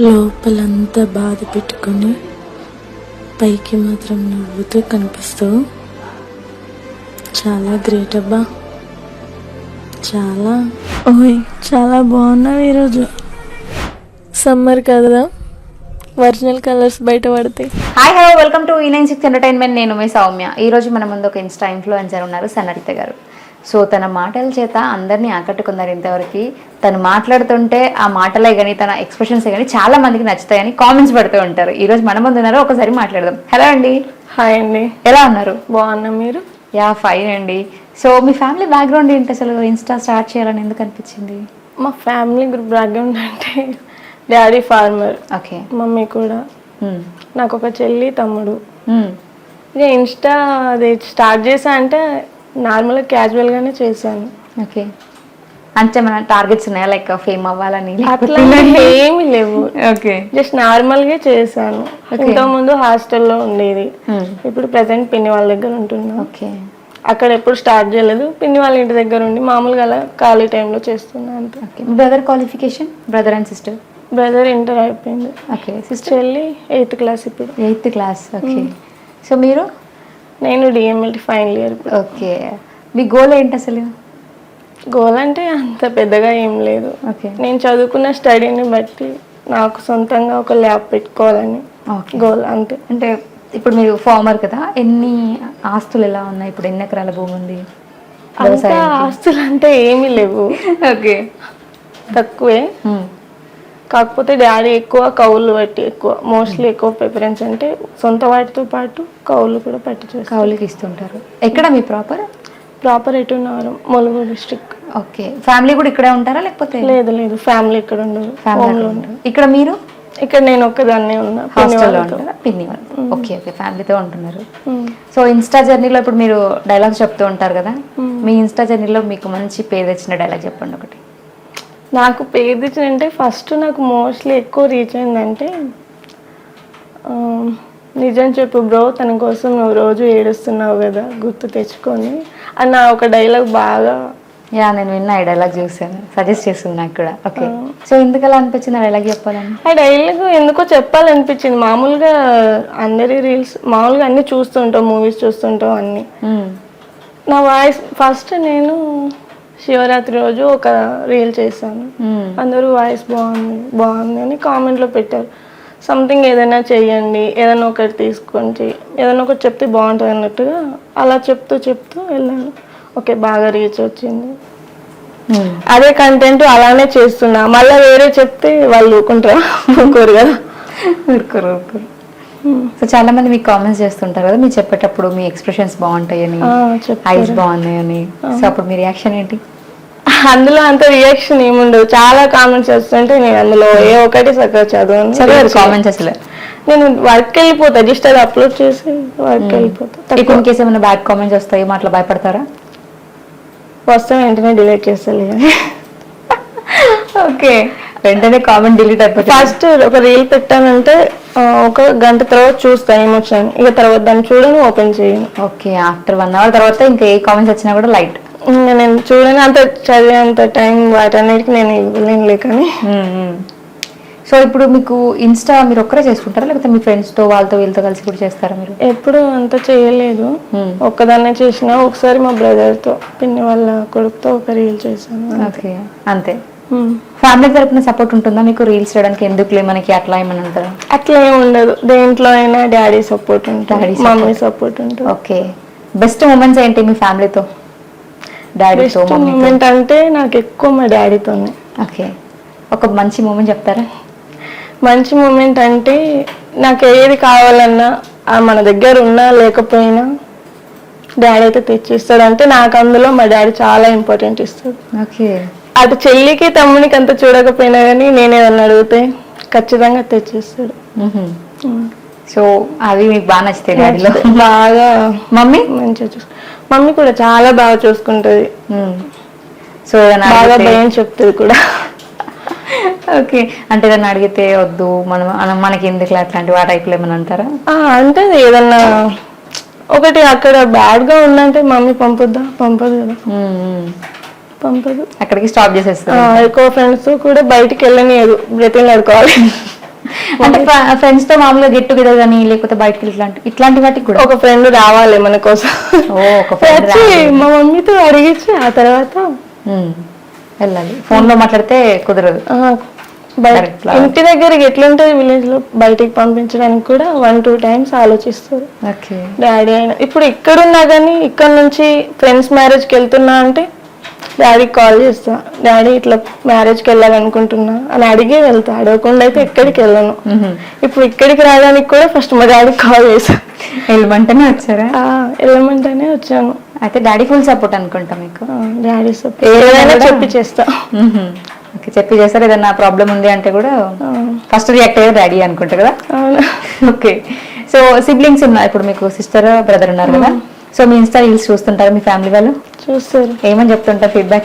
లోపలంతా బాధ పెట్టుకొని పైకి మాత్రం నవ్వుతూ కనిపిస్తావు చాలా గ్రేట్ అబ్బా. చాలా. ఓయ్ చాలా బాగున్నావు ఈరోజు. సమ్మర్ కదా ఒరిజినల్ కలర్స్ బయట పడతాయి హాయ్ హలో. వెల్కమ్ టు ఈ నైన్ సిక్స్ ఎంటర్టైన్మెంట్. నేను మీ సౌమ్య. ఈ రోజు మన ముందు ఒక ఇన్స్టా ఇన్ఫ్లుయెన్సర్ ఉన్నారు సన్నరిత గారు. సో తన మాటల చేత అందరినీ ఆకట్టుకున్నారు ఇంతవరకు. తను మాట్లాడుతుంటే ఆ మాటలే కానీ తన ఎక్స్ప్రెషన్స్ కానీ చాలా మందికి నచ్చుతాయని కామెంట్స్ పెడుతూ ఉంటారు. ఈ రోజు మన ముందు ఉన్నారు ఒకసారి మాట్లాడదాం. హలో అండి. హాయ్ అండి. ఎలా ఉన్నారు? బాగున్నా మీరు? యా ఫైన్ అండి. సో మీ ఫ్యామిలీ బ్యాక్గ్రౌండ్ ఏంటి అసలు? ఇన్స్టా స్టార్ట్ చేయాలని ఎందుకు అనిపించింది? మా ఫ్యామిలీ గ్రూప్ బ్యాక్గ్రౌండ్ అంటే డాడీ ఫార్మర్ ఓకే. మమ్మీ కూడా. నాకు ఒక చెల్లి తమ్ముడు. ఇక ఇన్స్టా అది స్టార్ట్ చేసా అంటే నార్మల్గా క్యాజువల్గానే చేశాను. ఓకే. అంటే మన టార్గెట్స్ ఉన్నాయా? లైక్ ఫేమ్ అవ్వాలని అట్లా ఏమీ లేవు. ఓకే. జస్ట్ నార్మల్గా చేశాను. ఇంతకుముందు హాస్టల్లో ఉండేది. ఇప్పుడు ప్రజెంట్ పిన్ని వాళ్ళ దగ్గర ఉంటున్నా. ఓకే. అక్కడ ఎప్పుడు స్టార్ట్ చేయలేదు. పిన్ని వాళ్ళ ఇంటి దగ్గర ఉండి మామూలుగా అలా ఖాళీ టైంలో చేస్తున్నా అంతే. Brother qualification brother and sister brother inter అయిపోయింది. ఓకే. సిస్టర్ చెల్లి ఎయిత్ క్లాస్ ఇప్పుడు. Eighth class okay. సో మీరు? నేను డిఎంఎల్టీ ఫైనల్ ఇయర్ ఓకే. మీ గోల్ ఏంటి అసలు? గోల్ అంటే అంత పెద్దగా ఏం లేదు. ఓకే. నేను చదువుకున్న స్టడీని బట్టి నాకు సొంతంగా ఒక ల్యాబ్ పెట్టుకోవాలని గోల్ అంతే. అంటే ఇప్పుడు మీరు ఫార్మర్ కదా ఎన్ని ఆస్తులు ఎలా ఉన్నాయి? ఇప్పుడు ఎన్ని ఎకరాల భూమి ఉంది? ఆస్తులు అంటే ఏమీ లేవు. ఓకే. తక్కువే. కాకపోతే డాడీ ఎక్కువ కౌలు బట్టి ఎక్కువ మోస్ట్లీ ఎక్కువ ప్రిఫరెన్స్ అంటే సొంత వాటితో పాటు కౌలు కూడా పట్టి కౌలుకి ఇస్తుంటారు. ఎక్కడ మీ ప్రాపర్? ప్రాపర్ ఎటున్నారు ములుగు డిస్ట్రిక్ట్. ఓకే. ఫ్యామిలీ కూడా ఇక్కడే ఉంటారా లేకపోతే? లేదు లేదు. ఫ్యామిలీ ఇక్కడ ఉండదు. ఫ్యామిలీ హోమ్లో ఉంటారు. ఇక్కడ మీరు? ఇక్కడ నేను ఒక్కదాన్నే ఉన్నా పిన్ని హాస్టల్లో. ఉంటారా? పిన్ని ఓకే ఓకే. ఫ్యామిలీతో ఉంటున్నారు. సో ఇన్స్టా జర్నీలో ఇప్పుడు మీరు డైలాగ్స్ చెప్తూ ఉంటారు కదా? మీ ఇన్స్టా జర్నీలో మీకు మంచి పేరు తెచ్చిన డైలాగ్ చెప్పండి ఒకటి. నాకు పేరు తెచ్చిందంటే ఫస్ట్ నాకు మోస్ట్లీ ఎక్కువ రీచ్ అయిందంటే ఆ, నిజం చెప్పు బ్రో తన కోసం నువ్వు రోజు ఏడుస్తున్నావు కదా గుర్తు తెచ్చుకొని. అని నా ఒక డైలాగ్ బాగా యా నేను విన్నా ఈ డైలాగ్ చూసాను సజెస్ట్ చేస్తుంది నాకు కూడా. ఓకే సో ఎందుకు అలా అనిపించింది డైలాగ్ చెప్పాలని? ఆ డైలాగ్ ఎందుకో చెప్పాలనిపించింది. మామూలుగా అందరి రీల్స్ మామూలుగా అన్ని చూస్తుంటాం మూవీస్ చూస్తుంటాం అన్ని. నా వాయిస్ ఫస్ట్ నేను శివరాత్రి రోజు ఒక రీల్ చేశాను. మ్మ్. అందరూ వాయిస్ బాగుంది బాగుంది అని కామెంట్లో పెట్టారు. సంథింగ్ ఏదైనా చెయ్యండి ఏదైనా ఒకటి తీసుకొని ఏదైనా ఒకటి చెప్తే బాగుంటుంది అన్నట్టుగా అలా చెప్తూ చెప్తూ వెళ్ళాను. ఓకే బాగా రీచ్ వచ్చింది. మ్మ్. అదే కంటెంట్ అలానే చేస్తున్నా. మళ్ళీ వేరే చెప్తే వాళ్ళు ఊరుకుంటారా? ఊరుకోరు కదా. ఊరుకోరు ఊరుకోరు. సో చాలా మంది మీకు కామెంట్స్ చేస్తుంటారు కదా మీరు చెప్పేటప్పుడు మీ ఎక్స్ప్రెషన్స్ బాగుంటాయని. ఐస్ బాగున్నాయని. సో అప్పుడు మీ రియాక్షన్ ఏంటి? అందులో అంత రియాక్షన్ ఏముండదు చాలా కామెంట్స్ వస్తుంటే నేను అందులో ఏ ఒకటి చక్కగా చదవను. చదివారు కామెంట్స్ అసలు. నేను వర్క్ వెళ్ళిపోతా. జస్ట్ అది అప్లోడ్ చేసి వర్క్ వెళ్ళిపోతా. ఇప్పుడు కేసు ఏమైనా బ్యాడ్ కామెంట్స్ వస్తాయి అట్లా భయపడతారా? వస్తే వెంటనే డిలీట్ చేస్తాను ఓకే. వెంటనే కామెంట్ డిలీట్ అయిపోతుంది. ఫస్ట్ ఒక రీల్ పెట్టానంటే ఒక గంట తర్వాత చూస్తాను ఏమొచ్చాను ఇక తర్వాత దాన్ని చూడను ఓపెన్ చేయను. ఓకే ఆఫ్టర్ వన్ అవర్ తర్వాత ఇంకా ఏ కామెంట్స్ వచ్చినా కూడా లైట్. ఇంకా నేను చూడని అంత చదివేంత టైం వాటన్నిటికి నేను ఇవ్వలేనులే కానీ. సో ఇప్పుడు మీకు ఇన్స్టా మీరు ఒక్కరే చేసుకుంటారా? లేకపోతే మీ ఫ్రెండ్స్తో వాళ్ళతో వీళ్ళతో కలిసి కూడా చేస్తారా మీరు? ఎప్పుడు అంత చేయలేదు. ఒక్కదాన్నే చేసిన ఒకసారి మా బ్రదర్తో పిన్ని వాళ్ళ కొడుకుతో ఒక రీల్ చేశాను. ఓకే అంతే. ఫ్యామిలీ తరపున సపోర్ట్ ఉంటుందా? మీకు రీల్స్ చేయడానికి ఎందుకులే మనకి అట్లా ఏమని అంటారా అట్లా ఏం ఉండదు. దేంట్లో అయినా డాడీ సపోర్ట్ ఉంటుంది. మమ్మీ సపోర్ట్ ఉంటుంది. ఓకే బెస్ట్ మూమెంట్స్ ఏంటి మీ ఫ్యామిలీతో డాడీతో మూమెంట్ అంటే నాకు ఎక్కువ మా డాడీతోనే ఓకే ఒక మంచి మూమెంట్ చెప్తారా? మంచి మూమెంట్ అంటే నాకు ఏది కావాలన్నా మన దగ్గర ఉన్నా లేకపోయినా డాడీ అయితే తెచ్చిస్తాడు. అంటే నాకు అందులో మా డాడీ చాలా ఇంపార్టెంట్ ఇస్తాడు. ఓకే అటు చెల్లికి తమ్మునికి అంత చూడకపోయినా కానీ నేను ఏదన్నా అడిగితే ఖచ్చితంగా తెచ్చిస్తాడు. సో అవి మీకు బాగా నచ్చుతాయి డాడీలో బాగా మమ్మీ? మంచిగా చూసు మమ్మీ కూడా చాలా బాగా చూసుకుంటది. సో బాగా భయం చెప్తుంది కూడా. ఓకే. అంటే ఏదైనా అడిగితే వద్దు మనం మనం- మనకి ఎందుకు అట్లాంటి ఆ టైప్లో ఏమైనా అంటారా? అంటే ఏదన్నా ఒకటి అక్కడ బ్యాడ్గా ఉందంటే మమ్మీ పంపొద్దా? పంపదు కదా. పంపదు. అక్కడికి స్టాప్ ఆ, చేసేస్తారు ఎక్కువ ఫ్రెండ్స్ కూడా బయటికి వెళ్ళనియదు. బ్రతిని ఆడుకోవాలి. అంటే ఫ్రెండ్స్తో మామూలుగా గెట్ టుగెదర్ కానీ లేకపోతే బయటకి ఇట్లాంటి ఇట్లాంటి వాటికి కూడా? ఒక ఫ్రెండ్ రావాలి మన కోసం. వచ్చి మా మమ్మీతో అడిగించి ఆ తర్వాత వెళ్ళాలి. ఫోన్లో మాట్లాడితే కుదరదు. ఇంటి దగ్గరికి ఎట్లుంటది విలేజ్లో బయటికి పంపించడానికి కూడా వన్ టూ టైమ్స్ ఆలోచిస్తారు. డాడీ అయినా ఇప్పుడు ఇక్కడున్నా కానీ ఇక్కడ నుంచి ఫ్రెండ్స్ మ్యారేజ్కి వెళ్తున్నా అంటే డాడీకి కాల్ చేస్తా. డాడీ ఇట్లా మ్యారేజ్కి వెళ్ళాలనుకుంటున్నా అని అడిగే వెళ్తా. అడగకుండా అయితే ఎక్కడికి వెళ్ళను. ఇప్పుడు ఇక్కడికి రావడానికి కూడా ఫస్ట్ మా డాడీకి కాల్ చేసా వెళ్ళమంటేనే వచ్చారా? వెళ్ళమంటేనే వచ్చాను. అయితే డాడీ ఫుల్ సపోర్ట్ అనుకుంటా మీకు? Daddy support. ఏదైనా చెప్పి చేస్తా. ఓకే చెప్పి చేస్తారు? ఏదన్నా ప్రాబ్లం ఉంది అంటే కూడా ఫస్ట్ రియాక్ట్ అయ్యారు డాడీ అనుకుంటా కదా? ఓకే. సో సిబ్లింగ్స్ ఉన్నారు. ఇప్పుడు మీకు సిస్టర్ బ్రదర్ ఉన్నారు కదా? సో మీ ఇన్స్టా రీల్స్ చూస్తుంటారు మీ ఫ్యామిలీ వాళ్ళు? చూస్తారు. ఏమని చెప్తుంటారు ఫీడ్బ్యాక్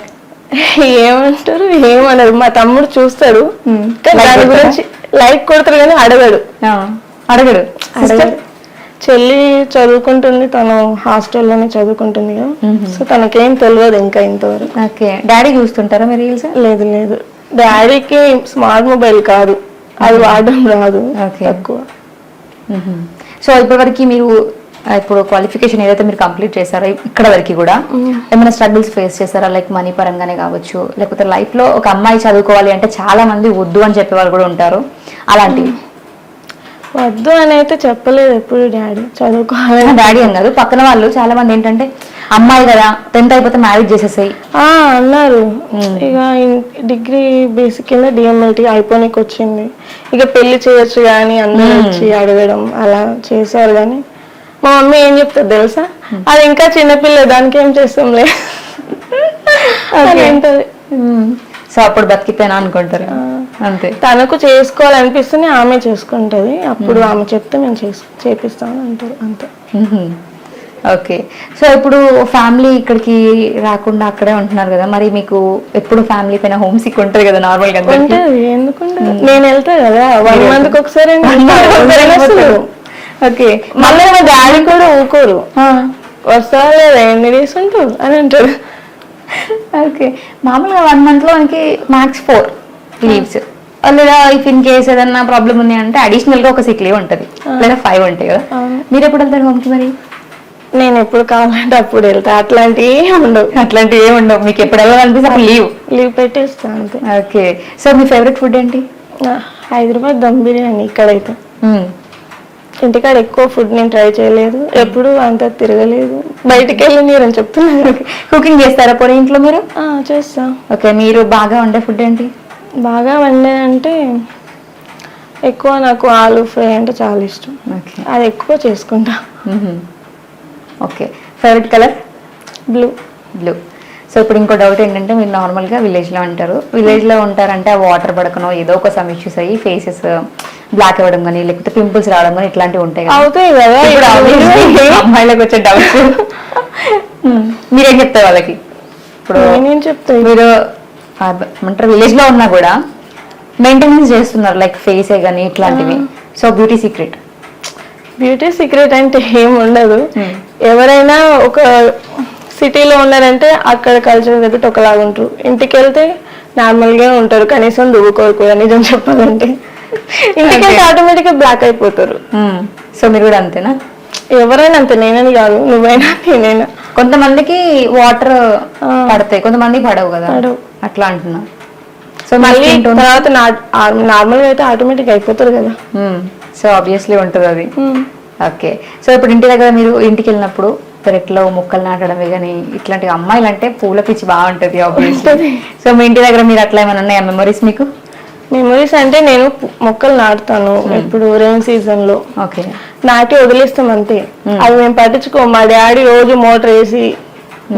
ఏమంటారు? ఏమన్నారు మా తమ్ముడు చూస్తాడు. కానీ Like దాని? గురించి లైక్ కొడతారు కానీ అడగడు. అడగడు. అడగడు. చెల్లి చదువుకుంటుంది. తను హాస్టల్లోనే చదువుకుంటుంది కదా. సో తనకేం తెలియదు ఇంకా ఇంతవరకు. ఓకే. డాడీ చూస్తుంటారా మీ రీల్స్ లేదు లేదు. డాడీకి స్మార్ట్ మొబైల్ కాదు. అది వాడడం రాదు. తక్కువ. సో ఇప్పటివరకు మీరు ఇప్పుడు క్వాలిఫికేషన్ ఏదైతే మీరు కంప్లీట్ చేశారో ఇక్కడ వరకు కూడా ఏమైనా స్ట్రగుల్స్ ఫేస్ చేశారా లైక్ మనీ పరంగానే కావచ్చు లేకపోతే లైఫ్లో ఒక అమ్మాయి చదువుకోవాలి అంటే చాలా మంది వద్దు అని చెప్పే వాళ్ళు కూడా ఉంటారు. అలాంటివి? వద్దు అని అయితే చెప్పలేదు ఎప్పుడు డాడీ చదువుకోవాలని డాడీ అని కాదు పక్కన వాళ్ళు చాలా మంది ఏంటంటే అమ్మాయి కదా టెన్త్ అయిపోతే మ్యారేజ్ చేసేసాయి. ఆ, అన్నారు. ఇక ఇన్- డిగ్రీ బేసిక్ కింద డిఎంఎల్టీ అయిపోనికి వచ్చింది ఇక పెళ్ళి చేయొచ్చు కానీ అందరూ వచ్చి అడగడం అలా చేశారు కానీ మా మమ్మీ ఏం చెప్తుంది తెలుసా? అది ఇంకా చిన్నపిల్ల దానికి ఏం చేస్తాంలే. అని అంటది సో అప్పుడు బతికిపోయినా అనుకుంటారు. అంతే. తనకు చేసుకోవాలనిపిస్తుంది ఆమె చేసుకుంటది. అప్పుడు ఆమె చెప్తే మేము చేసు చేపిస్తామని అంటారు అంతే. ఓకే. సో ఇప్పుడు ఫ్యామిలీ ఇక్కడికి రాకుండా అక్కడే ఉంటున్నారు కదా మరి మీకు ఎప్పుడు ఫ్యామిలీ పైన హోమ్ సిక్ ఉంటుంది కదా నార్మల్గా ఎందుకుంటది నేను వెళ్తా కదా వన్ మంత్ ఒకసారి ఓకే. మళ్ళీ మా డాడీ కూడా ఊకోరు వస్తా లేదా ఎన్ని డేస్ ఉంటావు అని అంటారు. ఓకే. మామూలుగా వన్ మంత్లో మనకి మ్యాక్స్ ఫోర్ లీవ్స్ లేదా ఇఫ్ ఇన్ కేస్ ఏదన్నా ప్రాబ్లం ఉంది అంటే అడిషనల్గా ఒక సిక్ లీవ్ ఉంటుంది. లేదా ఫైవ్ ఉంటాయి కదా. మీరు ఎప్పుడు వెళ్తారు హోమ్కి మరి? నేను ఎప్పుడు కావాలంటే అప్పుడు వెళ్తా. అట్లాంటివి ఉండవు. అట్లాంటివి ఏమి ఉండవు. మీకు ఎప్పుడు వెళ్ళాలనిపిస్తే అప్పుడు లీవ్ లీవ్ పెట్టేస్తా అంతే. ఓకే. సో మీ ఫేవరెట్ ఫుడ్ ఏంటి? హైదరాబాద్ దమ్ బిర్యానీ ఇక్కడైతే. ఇంటికాడ ఎక్కువ ఫుడ్ నేను ట్రై చేయలేదు. ఎప్పుడు అంత తిరగలేదు. బయటికి వెళ్ళి మీరు అని చెప్తున్నారు. కుకింగ్ చేస్తారా పోనీ ఇంట్లో మీరు? ఆ, చేస్తా. ఓకే మీరు బాగా వండే ఫుడ్ ఏంటి? బాగా వండేదంటే ఎక్కువ నాకు ఆలు ఫ్రై అంటే చాలా ఇష్టం. ఓకే. అది ఎక్కువ చేసుకుంటా. Okay. Favourite colour blue blue so ఇప్పుడు ఇంకో డౌట్ ఏంటంటే మీరు నార్మల్గా విలేజ్లో ఉంటారు. విలేజ్లో ఉంటారంటే ఆ వాటర్ పడకనో ఏదో ఒక సమ్ ఇష్యూస్ అయ్యి ఫేసెస్ బ్లాక్ అవ్వడం కానీ లేకపోతే పింపుల్స్ రావడం కానీ ఇట్లాంటివి ఉంటాయి అవుతాయి కదా అమ్మాయిలకు వచ్చే డౌట్స్ మీరేం చెప్తారు వాళ్ళకి? ఇప్పుడు నేనేం చెప్తా? మీరు ఏమంటారు విలేజ్లో ఉన్నా కూడా మెయింటెనెన్స్ చేస్తున్నారు లైక్ ఫేసే కానీ ఇట్లాంటివి. So beauty secret beauty secret అంటే ఏం ఉండదు. ఎవరైనా ఒక సిటీలో ఉన్నారంటే అక్కడ కల్చర్ తగ్గట్టు ఒకలాగా ఉంటారు ఇంటికి వెళ్తే నార్మల్గా ఉంటారు. కనీసం దువ్వుకోరు కూడా నిజం చెప్పాలంటే. ఇంటికి వెళ్తే ఆటోమేటిక్గా బ్లాక్ అయిపోతారు సో మీరు కూడా అంతేనా? ఎవరైనా అంతే నేనని కాదు నువ్వైనా నేనైనా. కొంతమందికి వాటర్. పడతాయి కొంతమంది పడవు కదా. అట్లా అంటున్నా. సో మళ్ళీ తర్వాత నార్మల్గా అయితే ఆటోమేటిక్ అయిపోతారు కదా? సో ఆబ్వియస్లీ ఉంటుంది అది. ఓకే. సో ఇప్పుడు ఇంటి దగ్గర మీరు ఇంటికి వెళ్ళినప్పుడు పెరట్లో మొక్కలు నాటడమే కానీ ఇట్లాంటి అమ్మాయిలు అంటే పూల పిచ్చి బాగుంటది ఆబ్వియస్లీ సో మీ ఇంటి దగ్గర మీరు అట్లా ఏమైనా ఉన్నాయా మెమరీస్ మీకు? మెమరీస్ అంటే నేను మొక్కలు నాటుతాను ఇప్పుడు రెయిన్ సీజన్లో. ఓకే నాటి వదిలేస్తాం అంతే. అవి మేము పట్టించుకో మా డాడీ రోజు మోటార్ వేసి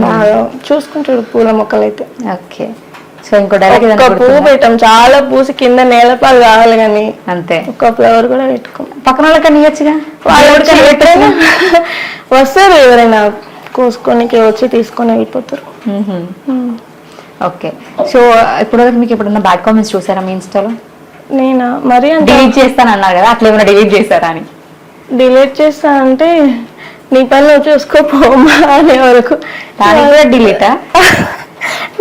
బాగా చూసుకుంటాడు పూల మొక్కలు అయితే ఓకే సో ఇంకో పువ్వు పెట్టాం. చాలా పూసి కింద నేలపాలు కావాలి కానీ అంతే. ఒక్క ఫ్లవర్ కూడా పెట్టుకోం. పక్కన వాళ్ళకి ఇవ్వచ్చుగా? వాళ్ళు వస్తారు ఎవరైనా. కోసుకొనికి వచ్చి తీసుకొని వెళ్ళిపోతారు. ఓకే. సో ఇప్పుడు మీకు ఎప్పుడన్నా బ్యాడ్ కామెంట్స్ చూసారా మీ ఇన్స్టాలో నేనా? మరి డిలీట్ చేస్తాను అన్నారు కదా అట్లా ఏమైనా డిలీట్ చేశారా అని? డిలీట్ చేస్తా అంటే నీ పని నువ్వు చూసుకోపోమా అనే వరకు. దానికి కూడా డిలీటా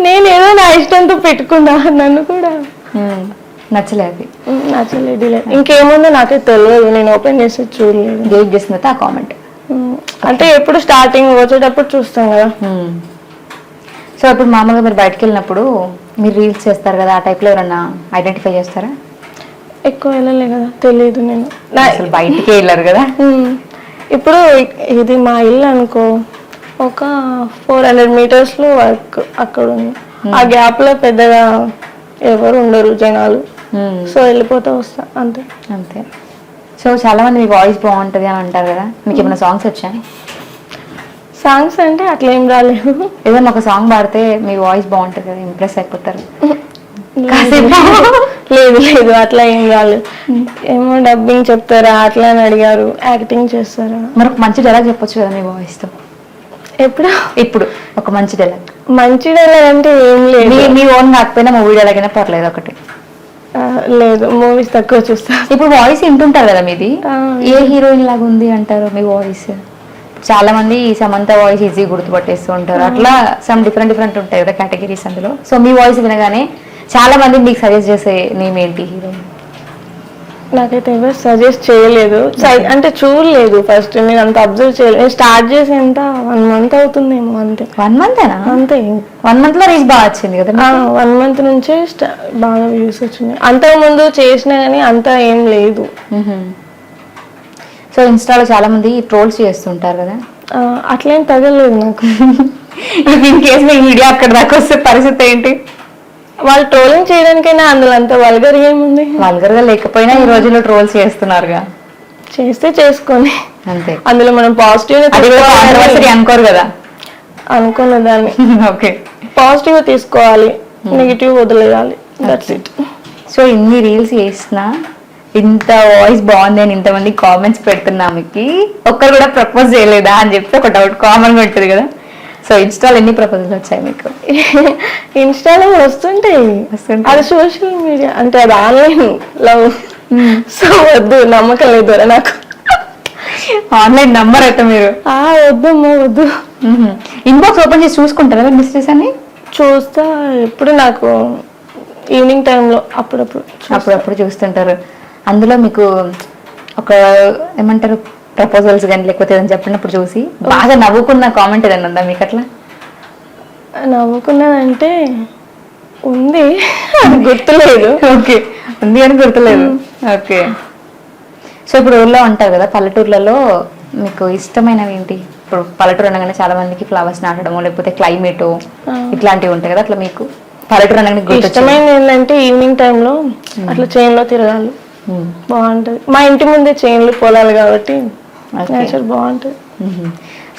నేను ఏదో నా ఇష్టంతో పెట్టుకున్నా నన్ను కూడా. నచ్చలేదు నచ్చలేదు డిలీట్ ఇంకేముందో నాకే తెలియదు నేను ఓపెన్ చేసి చూడలేదు. డిలీట్ చేసిన తర్వాత ఆ కామెంట్ అంటే ఎప్పుడు స్టార్టింగ్ వచ్చేటప్పుడు చూస్తాం కదా. సో ఇప్పుడు మామూలుగా మీరు బయటకు వెళ్ళినప్పుడు మీరు రీల్స్ చేస్తారు కదా ఆ టైప్లో ఎవరన్నా ఐడెంటిఫై చేస్తారా? ఎక్కువ వెళ్ళలే కదా తెలియదు నేను. అసలు బయటికే వెళ్ళారు కదా. ఇప్పుడు ఇది మా ఇల్లు అనుకో ఒక ఫోర్ హండ్రెడ్ మీటర్స్లో వర్క్ అక్కడ ఉంది. ఆ గ్యాప్లో పెద్దగా ఎవరు ఉండరు జనాలు. సో వెళ్ళిపోతా వస్తా అంతే. అంతే. సో చాలా మంది మీ వాయిస్ బాగుంటది అని అంటారు కదా. మీకు ఏమైనా సాంగ్స్ వచ్చాయి సాంగ్స్ అంటే అట్లా ఏం రాలేదు. ఏదైనా ఒక సాంగ్ పాడితే మీ వాయిస్ బాగుంటుంది కదా ఇంప్రెస్ అయిపోతారు. లేదు లేదు అట్లా ఏం రాలేదు ఏమో డబ్బింగ్ చెప్తారా అట్లా అని అడిగారు. యాక్టింగ్ చేస్తారా? మరి ఒక మంచి డైలాగ్ చెప్పొచ్చు కదా మీ వాయిస్తో ఎప్పుడు? ఇప్పుడు ఒక మంచి డైలాగ్. మంచి డైలాగ్ అంటే ఏం లేదు. మీ ఓన్ కాకపోయినా మూవీ డైలాగ్ అయినా పర్లేదు ఒకటి. లేదు మూవీస్ తక్కువ చూస్తా. ఇప్పుడు వాయిస్ వింటుంటారు కదా మీది. ఏ హీరోయిన్ లాగా ఉంది అంటారు మీ వాయిస్? చాలా మంది ఈ సమంత వాయిస్ ఈజీ గుర్తుపట్టేస్తూ ఉంటారు. అట్లా సమ్ డిఫరెంట్ డిఫరెంట్ ఉంటాయి కదా కేటగిరీస్ అందులో. సో మీ వాయిస్ వినగానే చాలా మంది మీకు సజెస్ట్ చేసే నేమ్ ఏంటి? హీరోయిన్ నాకైతే ఎవరు సజెస్ట్ చేయలేదు. అంటే చూడలేదు ఫస్ట్ నేను అంత అబ్జర్వ్ చేయలేదు. నేను స్టార్ట్ చేసి ఎంత వన్ మంత్ అవుతుందేమో అంతే. వన్ మంతేనా అంతే. వన్ మంత్లో రీచ్ బాగా వచ్చింది కదా వన్ మంత్ నుంచే బాగా వ్యూస్ వచ్చినాయి అంతకు ముందు చేసినా కానీ అంత ఏం లేదు. సో ఇన్స్టాలో చాలా మంది ట్రోల్స్ చేస్తుంటారు కదా. అట్లేం తగలేదు నాకు. ఇన్ కేసు మీ వీడియో అక్కడ దాకా వస్తే పరిస్థితి ఏంటి? వాళ్ళు ట్రోలింగ్ చేయడానికైనా అందులో అంత వల్గర్ ఏముంది? వల్గర్గా లేకపోయినా ఈ రోజుల్లో ట్రోల్స్ చేస్తున్నారుగా. చేస్తే చేసుకొని. అంతే. అందులో మనం పాజిటివ్ అనుకోరు కదా. అనుకున్న దాన్ని. ఓకే. పాజిటివ్ తీసుకోవాలి. నెగిటివ్ వదిలేయాలి. దట్స్ ఇట్ సో ఇన్ని రీల్స్ చేసినా ఇంత వాయిస్ బాగుంది అని ఇంతమంది కామెంట్స్ పెడుతున్నా మీకు. ఒక్కరు కూడా ప్రపోజ్ చేయలేదా అని చెప్పి ఒక డౌట్ కామన్గా ఉంటుంది కదా. సో ఇన్స్టాల్ ఎన్ని ప్రపోజల్స్ వచ్చాయి మీకు? ఇన్స్టాలో వస్తుంటాయి. అది సోషల్ మీడియా అంటే అది ఆన్లైన్ లవ్. సో వద్దు నమ్మకం లేదు నాకు. ఆన్లైన్ నంబర్ అయితే మీరు? ఆ వద్దమ్మా వద్దు. ఇన్బాక్స్ ఓపెన్ చేసి చూసుకుంటారా మీరు మిస్టేక్స్ అన్ని చూస్తా ఎప్పుడు నాకు ఈవినింగ్ టైంలో అప్పుడప్పుడు. అప్పుడప్పుడు చూస్తుంటారు. అందులో మీకు ఒక ఏమంటారు ప్రపోజల్స్ కానీ లేకపోతే ఏదైనా చెప్పినప్పుడు చూసి బాగా నవ్వుకున్న కామెంట్ ఏదైనా ఉందా మీకు అట్లా? నవ్వుకున్నదంటే ఉంది గుర్తులేదు. ఓకే ఉంది అని గుర్తులేదు. ఓకే. సో ఇప్పుడు ఊర్లో ఉంటారు కదా పల్లెటూర్లలో మీకు ఇష్టమైనవి ఏంటి? ఇప్పుడు పల్లెటూరు అనగానే చాలా మందికి ఫ్లవర్స్ నాటడము లేకపోతే క్లైమేట్ ఇట్లాంటివి ఉంటాయి కదా అట్లా మీకు పల్లెటూరు అనగానే ఇష్టమైనది ఏంటంటే ఈవినింగ్ టైంలో అట్లా చైన్లో తిరగాలి. బాగుంటది. మా ఇంటి ముందే చైన్లు పొలాలు కాబట్టి. నేచర్ బాగుంటది.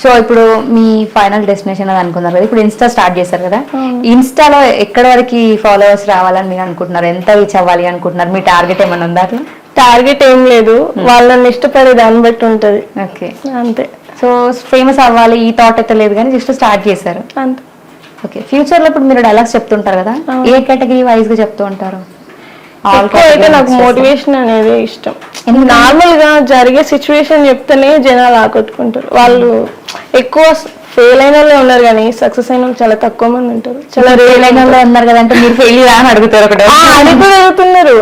సో ఇప్పుడు మీ ఫైనల్ డెస్టినేషన్ అది అనుకున్నారు కదా ఇప్పుడు ఇన్స్టా స్టార్ట్ చేశారు కదా అవును. ఇన్స్టాలో ఎక్కడి వరకు ఫాలోవర్స్ రావాలని మీరు అనుకుంటున్నారు? ఎంత రీచ్ అవ్వాలి అనుకుంటున్నారు? మీ టార్గెట్ ఏమైనా ఉందా అట్లా టార్గెట్ ఏం లేదు. వాళ్ళని ఇష్టపడే దాన్ని బట్టి ఉంటది. ఓకే అంతే. సో ఫేమస్ అవ్వాలి ఈ థాట్ అయితే లేదు కానీ జస్ట్ స్టార్ట్ చేశారు. అంతే. ఓకే ఫ్యూచర్లో ఇప్పుడు మీరు డైలాగ్స్ చెప్తుంటారు కదా. ఏ కేటగిరీ వైజ్గా చెప్తూ ఉంటారు? ఎక్కువ అయితే నాకు? మోటివేషన్ అనేది ఇష్టం? నార్మల్గా జరిగే సిచ్యువేషన్ చెప్తేనే జనాలు ఆకట్టుకుంటారు. వాళ్ళు ఎక్కువ ఫెయిల్ అయిన వాళ్ళే ఉన్నారు కానీ సక్సెస్ అయిన వాళ్ళు చాలా తక్కువ మంది ఉంటారు. చాలా ఫెయిల్ అయిన వాళ్ళు ఉన్నారు కదా అంటే మీరు ఫెయిల్ అని అడుగుతారు ఒకటి. కూడా అడుగుతున్నారు.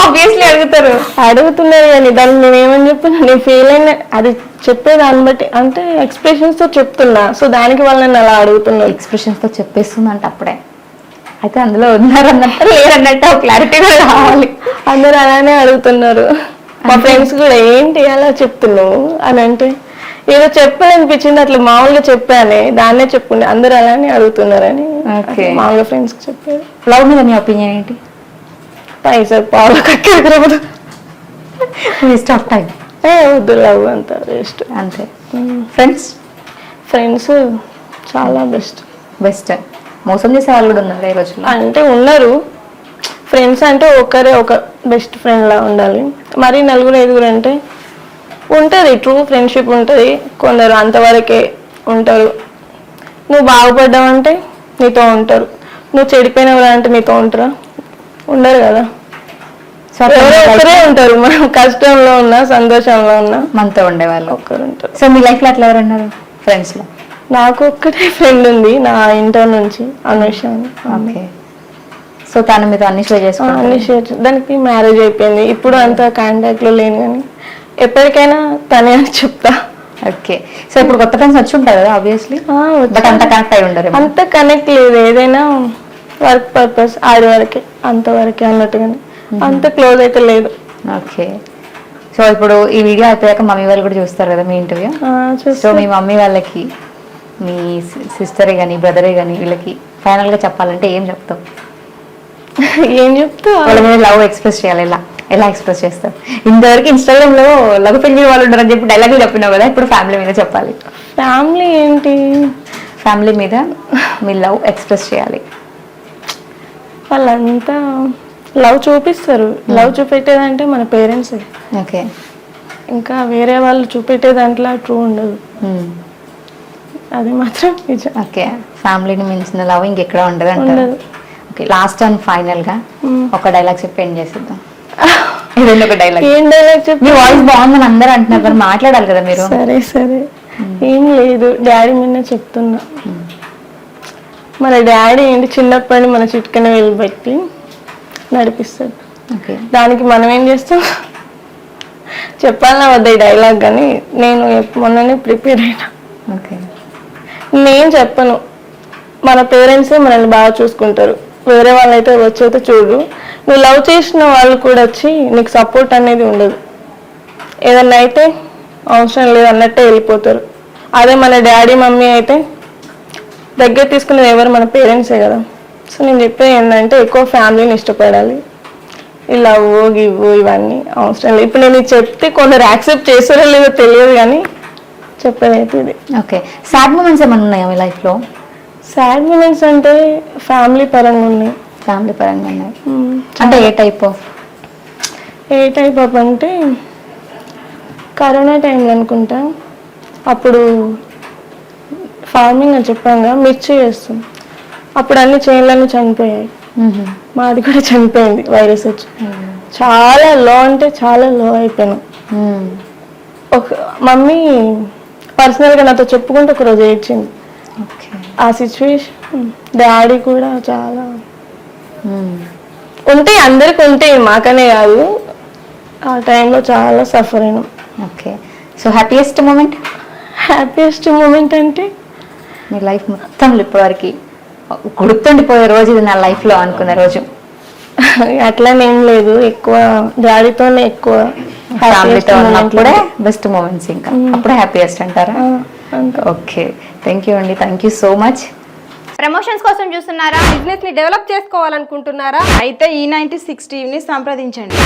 ఆబ్వియస్లీ అడుగుతారు. అడుగుతున్నారు కానీ దాన్ని నేను ఏమని చెప్పిన నేను ఫెయిల్ అయిన అది చెప్పే దాన్ని బట్టి అంటే ఎక్స్ప్రెషన్స్తో చెప్తున్నా. సో దానికి వాళ్ళు నన్ను అలా అడుగుతున్నారు. ఎక్స్ప్రెషన్స్తో చెప్పేస్తుంది అంటే అప్పుడే. అయితే అందులో ఉన్నారు అన్నట్టు లేరన్నట్టు క్లారిటీ కూడా రావాలి. అందరు అలానే అడుగుతున్నారు. మా ఫ్రెండ్స్ కూడా ఏంటి అలా చెప్తున్నావు అని అంటే ఏదో చెప్పాలనిపించింది అట్లా మామూలుగా చెప్పానే దాన్నే చెప్పుండే అందరు అలానే అడుగుతున్నారని మామూలుగా ఫ్రెండ్స్ చెప్పారు. లవ్ మీద మీ ఒపీనియన్ ఏంటి? పైసా పావులు కక్కరదు వేస్ట్ ఆఫ్ టైం ఏ వద్దు లవ్ అంత వేస్ట్ అంతే. ఫ్రెండ్స్ ఫ్రెండ్స్ చాలా బెస్ట్ బెస్ట్ మోసం చేసే వాళ్ళు కూడా ఉన్నారు ఈ రోజుల్లో. అంటే ఉన్నారు. ఫ్రెండ్స్ అంటే ఒకరే ఒక బెస్ట్ ఫ్రెండ్ లా ఉండాలి. మరి నలుగురు ఐదుగురు అంటే ఉంటుంది ట్రూ ఫ్రెండ్షిప్ ఉంటుంది. కొందరు అంతవరకే ఉంటారు. నువ్వు బాగుపడ్డావంటే నీతో ఉంటారు. నువ్వు చెడిపోయినవరా అంటే నీతో ఉంటారా? ఉండరు కదా. ఒకరే ఉంటారు. మనం కష్టంలో ఉన్నా సంతోషంలో ఉన్నా మనతో ఉండేవాళ్ళు ఒక్కరు ఉంటారు. సో మీ లైఫ్లో అట్లా ఎవరు ఉన్నారు? ఫ్రెండ్స్లో. నాకు ఒక్కటే ఫ్రెండ్ ఉంది నా ఇంటర్ నుంచి అనుష అని. ఓకే. సో తను మీతో అన్ని షేర్ చేసుకుంటారు అన్ని షేర్ దానికి మ్యారేజ్ అయిపోయింది. ఇప్పుడు అంత కాంటాక్ట్లో లేను కానీ ఎప్పటికైనా తనే అని చెప్తా. ఓకే. సో ఇప్పుడు కొత్త ఫ్రెండ్స్ వచ్చి ఉంటారు కదా ఆబ్వియస్లీ బట్ అంత కనెక్ట్ అయి ఉండరు అంత కనెక్ట్ లేదు. ఏదైనా వర్క్ పర్పస్ ఆడి వరకే అంతవరకే అన్నట్టుగానే అంత క్లోజ్ అయితే లేదు. ఓకే. సో ఇప్పుడు ఈ వీడియో అయిపోయాక మమ్మీ వాళ్ళు కూడా చూస్తారు కదా మీ ఇంటర్వ్యూ సో మీ మమ్మీ వాళ్ళకి మీ సిస్టరే కానీ బ్రదరే కానీ వీళ్ళకి ఫైనల్గా చెప్పాలంటే ఏం చెప్తావు? ఏం చెప్తా వాళ్ళ మీద లవ్ ఎక్స్ప్రెస్ చేయాలి. ఎలా? ఎలా ఎక్స్ప్రెస్ చేస్తారు ఇంతవరకు ఇన్స్టాగ్రామ్లో లవ్ పెంచిన వాళ్ళు ఉంటారని చెప్పి డైలాగ్ చెప్పినావు కదా ఇప్పుడు ఫ్యామిలీ మీద చెప్పాలి. ఫ్యామిలీ ఏంటి? ఫ్యామిలీ మీద మీ లవ్ ఎక్స్ప్రెస్ చేయాలి. వాళ్ళంతా లవ్ చూపిస్తారు. లవ్ చూపెట్టేదంటే మన పేరెంట్సే ఓకే ఇంకా వేరే వాళ్ళు చూపెట్టే దాంట్లో ట్రూ ఉండదు. అది మాత్రం నిజం. ఓకే. ఫ్యామిలీని మించిన లవ్ ఇంకెక్కడ ఉండదు అంటారు. ఓకే లాస్ట్ అండ్ ఫైనల్గా. ఒక డైలాగ్ చెప్పి ఎండ్ చేసేద్దాం. ఒక డైలాగ్. ఏం డైలాగ్ మీ చెప్పి వాయిస్ బాగుందని అందరూ అంటున్నారు మరి మాట్లాడాలి కదా మీరు? సరే సరే. ఏం లేదు డాడీ మీద చెప్తున్నా. మన డాడీ ఏంటి? చిన్నప్పటి మన చిట్కన వెళ్ళి పెట్టి నడిపిస్తాడు దానికి మనం ఏం చేస్తాం? చెప్పాలన్నా వద్ద ఈ డైలాగ్ కానీ నేను మొన్ననే ప్రిపేర్ అయినా. ఓకే. నేను చెప్పను. మన పేరెంట్స్ మనల్ని బాగా చూసుకుంటారు. వేరే వాళ్ళైతే వచ్చైతే చూడు. నువ్వు లవ్ చేసిన వాళ్ళు కూడా వచ్చి నీకు సపోర్ట్ అనేది ఉండదు. ఏదన్నా అయితే అవసరం లేదు అన్నట్టే వెళ్ళిపోతారు. అదే మన డాడీ మమ్మీ అయితే దగ్గర తీసుకునేది ఎవరు? మన పేరెంట్సే కదా. సో నేను చెప్పేది ఏంటంటే ఎక్కువ ఫ్యామిలీని ఇష్టపడాలి. ఈ లవ్ గివ్వు ఇవన్నీ అవసరం లేదు. ఇప్పుడు నేను చెప్తే కొందరు యాక్సెప్ట్ చేస్తారో లేదో తెలియదు కానీ చెప్పేది ఇది. ఓకే. సాడ్ మూమెంట్స్ ఏమైనా ఉన్నాయా మీ లైఫ్లో సాడ్ మూమెంట్స్ అంటే ఫ్యామిలీ పరంగా ఉన్నాయి. ఫ్యామిలీ పరంగా ఉన్నాయి. మ్మ్. అంటే a type of a type of అంటే కరోనా టైంలో అనుకుంటా. అప్పుడు ఫార్మింగ్ అని చెప్పాగా మిర్చి చేస్తాం అప్పుడు అన్ని చేనులన్నీ చనిపోయాయి. మాది కూడా చనిపోయింది వైరస్ వచ్చి. చాలా లో అంటే చాలా లో అయిపోయాను. ఒక మమ్మీ పర్సనల్గా నాతో చెప్పుకుంటూ ఒకరోజు ఏడ్చింది. ఓకే. ఆ సిచ్యువేషన్. డాడీ కూడా చాలా ఉంటాయి అందరికి ఉంటాయి మాకనే కాదు. ఆ టైంలో చాలా సఫర్ అయినాం. Okay. So happiest moment happiest moment అంటే? మీ లైఫ్ మొత్తం ఇప్పటివరకు గుర్తుండిపోయే రోజు ఇది నా లైఫ్లో అనుకున్న రోజు. అట్లానేం లేదు. ఎక్కువ డాడీతోనే ఎక్కువ ఫ్యామిలీతో ఉన్నప్పుడే. బెస్ట్ మూమెంట్స్ ఇంకా. అప్పుడే హ్యాపీయెస్ట్ అంటారా. ఓకే థ్యాంక్ యూ అండి. Thank you so much promotions కోసం చూస్తున్నారా? బిజినెస్ని డెవలప్ చేసుకోవాలనుకుంటున్నారా? అయితే ఈ నైన్టీ సిక్స్ టీవీని సంప్రదించండి.